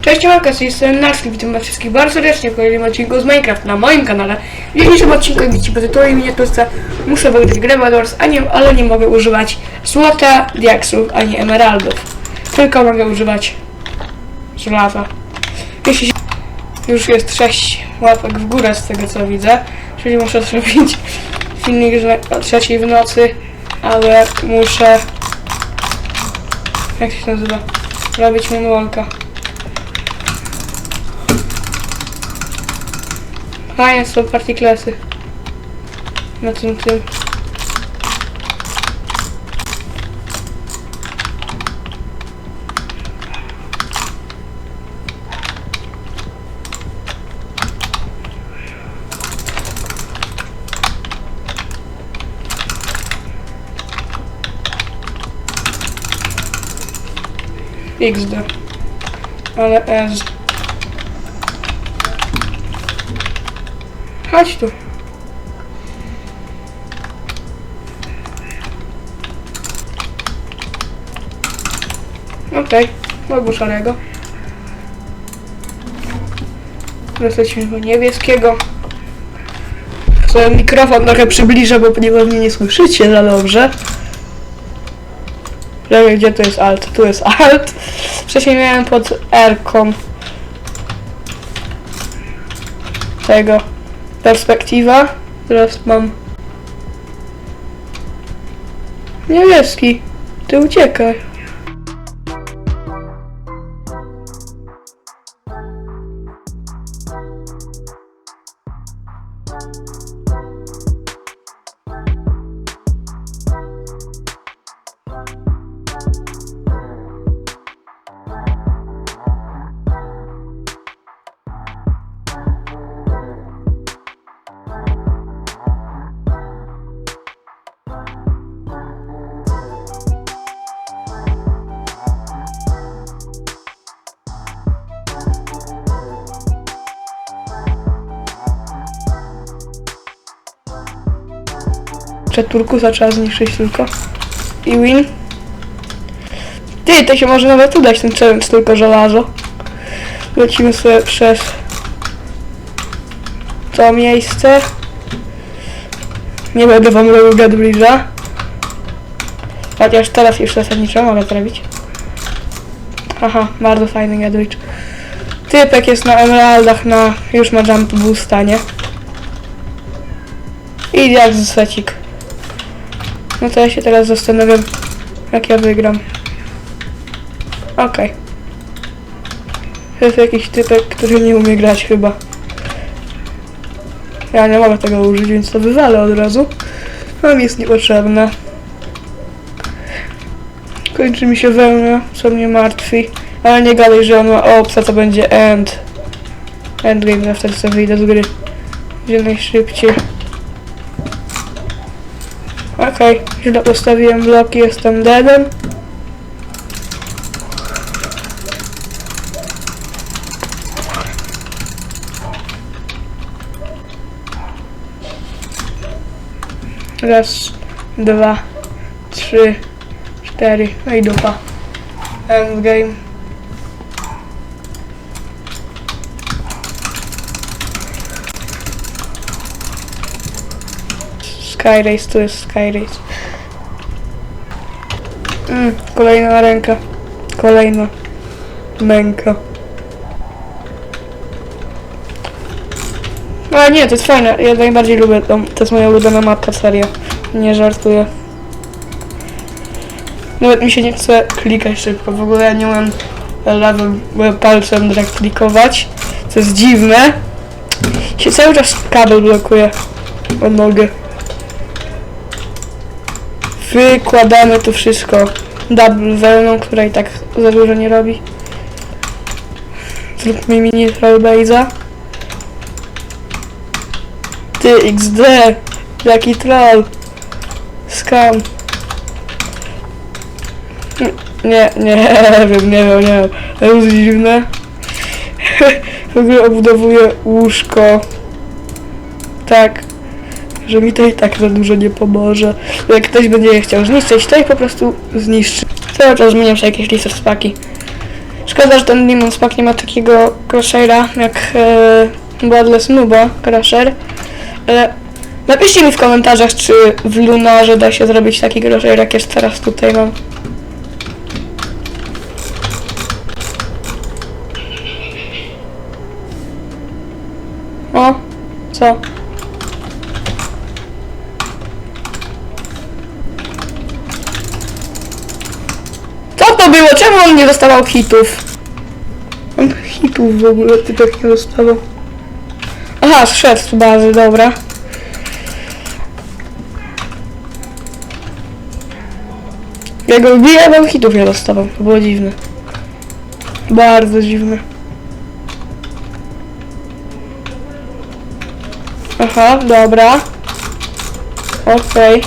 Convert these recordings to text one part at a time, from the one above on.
Cześć, Marka, z tej strony Narski, witam was wszystkich bardzo serdecznie w kolejnym odcinku z Minecraft na moim kanale. W dzisiejszym odcinku, widzicie po tytule i miniaturce, muszę wygrać grę nie, ale nie mogę używać złota, diaksów, ani emeraldów. Tylko mogę używać żelaza. Jeśli. Już jest 6 łapek w górę z tego co widzę, czyli muszę zrobić filmik o trzeciej w nocy, ale muszę... Jak się nazywa? Robić moonwalka. Fajne są partyklasy. Na tym tym. XD. Ale S. Chodź tu. Okej, okay. szarego. Teraz lecimy do niebieskiego. Sobie mikrofon trochę przybliżę, bo ponieważ mnie nie słyszycie za dobrze. Nie wiem, gdzie tu jest alt. Tu jest alt. Wcześniej miałem pod R-ką tego perspektywa. Teraz mam niebieski. Ty uciekaj. Przed turkusa trzeba zniszczyć tylko. I win. Ty, to się może nawet udać ten challenge, tylko żelazo. Lecimy sobie przez to miejsce. Nie będę wam robił Get Bridge'a. Chociaż teraz już zasadniczo mogę zrobić. Aha, bardzo fajny Get Bridge. Typek jest na emeraldach na... już ma jump boosta, nie? I jak secik. No to ja się teraz zastanawiam, jak ja wygram. Okej. To jest jakiś typek, który nie umie grać chyba. Ja nie mogę tego użyć, więc to wywalę od razu. Nam jest niepotrzebne. Kończy mi się wełna, co mnie martwi. Ale nie gadaj, że on ma opsa, to będzie end. Endgame, ja wtedy sobie wyjdę z gry. Gdzie najszybciej. Okej, źle postawiłem bloki, jestem deadem. Raz, dwa, trzy, cztery, no i dupa. Endgame. Skyrace, tu jest Skyrace. Mm, kolejna ręka. Kolejna męka. Ale nie, to jest fajne. Ja najbardziej lubię tą, to jest moja ulubiona mapka, serio. Nie żartuję. Nawet mi się nie chce klikać szybko. W ogóle ja nie umiem lewym palcem drag klikować. Co jest dziwne. Się cały czas kabel blokuje. O nogę. Wykładamy tu wszystko double wełną, która i tak za dużo nie robi. Zróbmy mini trollbase'a. Ty XD! Jaki troll! Scam! Nie, nie wiem, nie wiem, nie wiem. To dziwne. W ogóle obudowuję łóżko. Tak. Że mi to i tak za dużo nie pomoże. Jak ktoś będzie je chciał zniszczyć, to ich po prostu zniszczy. Cały czas zmieniam się jakieś laser spaki. Szkoda, że ten Demon Spak nie ma takiego crosshaira jak e, Bloodless Nuba Crusher. Ale napiszcie mi w komentarzach, czy w Lunarze da się zrobić taki crosshair, jak jest teraz tutaj mam. O, co? To było? Czemu on nie dostawał hitów? On hitów w ogóle typek nie dostawał. Aha, zszedł z bazy, dobra. Ja go wbijałem, on hitów nie dostawał. To było dziwne. Bardzo dziwne. Aha, dobra. Okej.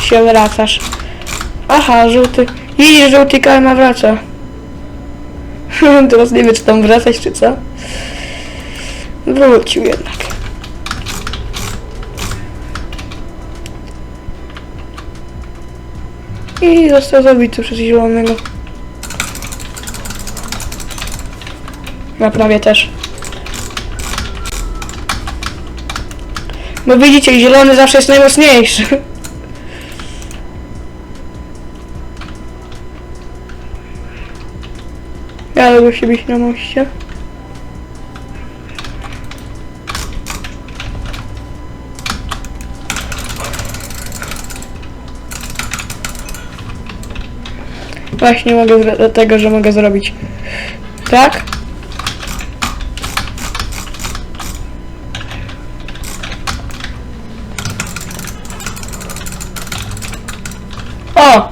Się wracasz. Aha, żółty. Widzisz, żółty karma wraca. Teraz nie wiem, czy tam wracać, czy co. Wrócił jednak. I został zabity przez zielonego. Na prawie też. Bo widzicie, zielony zawsze jest najmocniejszy. Ja lubię się bić na moście. Właśnie mogę dlatego, że mogę zrobić tak. O!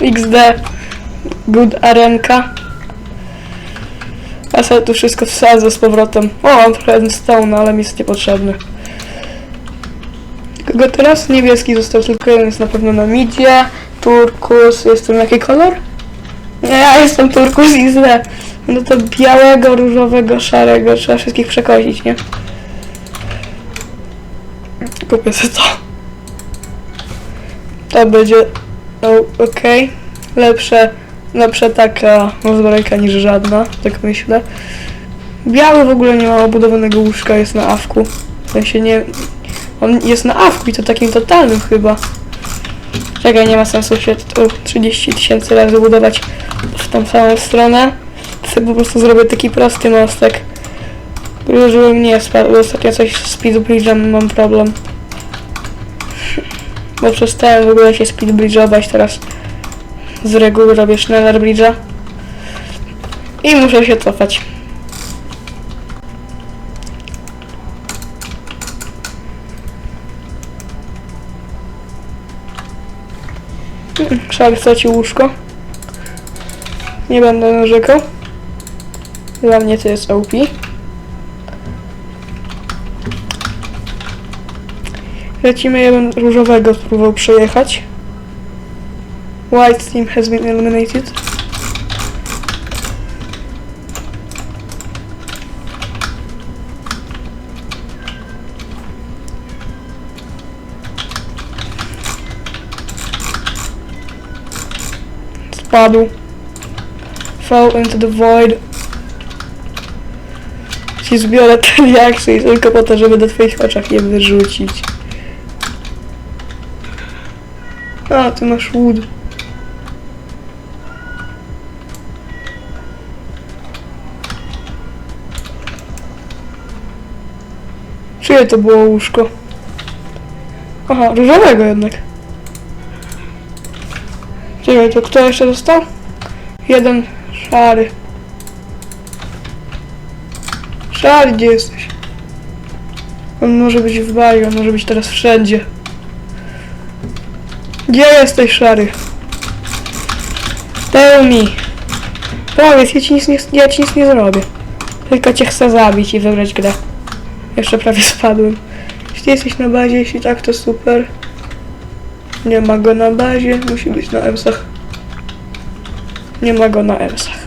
XD. Good arenka. Ja sobie tu wszystko wsadzę z powrotem. O, mam trochę stone, ale mi jest niepotrzebny. Kogo teraz? Niebieski został tylko jeden, jest na pewno na midzie. Turkus, jestem jaki kolor? Nie, ja jestem turkus i źle. No to białego, różowego, szarego, trzeba wszystkich przekozić, nie? Kupię sobie to. To będzie, no, okej. Lepsze, lepsza taka zbrojka niż żadna, tak myślę. Biały w ogóle nie ma obudowanego łóżka, jest na awku. W sensie nie... On jest na awku i to takim totalnym chyba. Czekaj, nie ma sensu się tu 30 tysięcy razy budować w tą samą stronę. Sobie po prostu zrobię taki prosty mostek. Który żeby mnie spadł, bo ostatnio coś z speed bridge'em mam problem. Bo przestałem w ogóle się speed bridge'ować teraz. Z reguły robię Schneller bridge'a. I muszę się cofać. Trzeba wstać łóżko. Nie będę narzekał. Dla mnie to jest OP. Lecimy, ja bym różowego spróbował przejechać. White team has been eliminated. Spadł. Fall into the void. Ci zbiorę ten jaksy tylko po to, żeby do twoich oczach je wyrzucić. A, ty masz wood. Czyje to było łóżko? Aha, różowego jednak. Czekaj, to kto jeszcze został? Jeden szary. Szary, gdzie jesteś? On może być w baju, on może być teraz wszędzie. Gdzie jesteś, szary? Tell me. Powiedz, ja ci nic nie, ja ci nic nie zrobię. Tylko cię chcę zabić i wygrać grę. Jeszcze prawie spadłem. Jeśli jesteś na bazie, jeśli tak, to super. Nie ma go na bazie, musi być na emsach. Nie ma go na Ersach.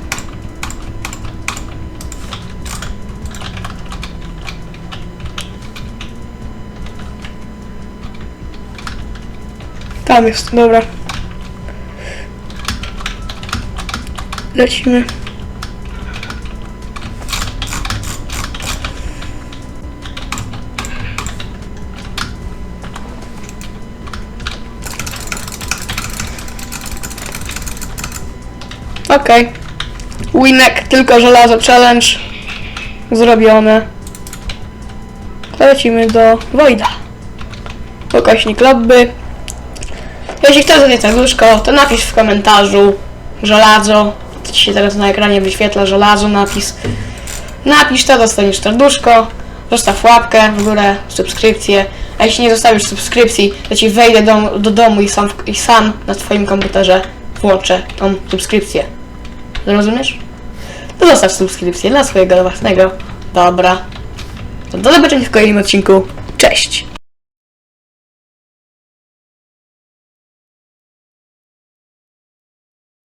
Tam jest, dobra. Lecimy. Okej. Winek, tylko żelazo challenge. Zrobione. Lecimy do Wojda. Ukośnik lobby. Jeśli chcesz zadać serduszko, to napisz w komentarzu żelazo. Ci się teraz na ekranie wyświetla żelazo, napis. Napisz to, dostaniesz serduszko. Zostaw łapkę w górę, subskrypcję. A jeśli nie zostawisz subskrypcji, to ci wejdę do, do domu i sam, i sam na twoim komputerze włączę tą subskrypcję. Rozumiesz? To zostaw subskrypcję dla swojego własnego dobra. To do zobaczenia w kolejnym odcinku. Cześć!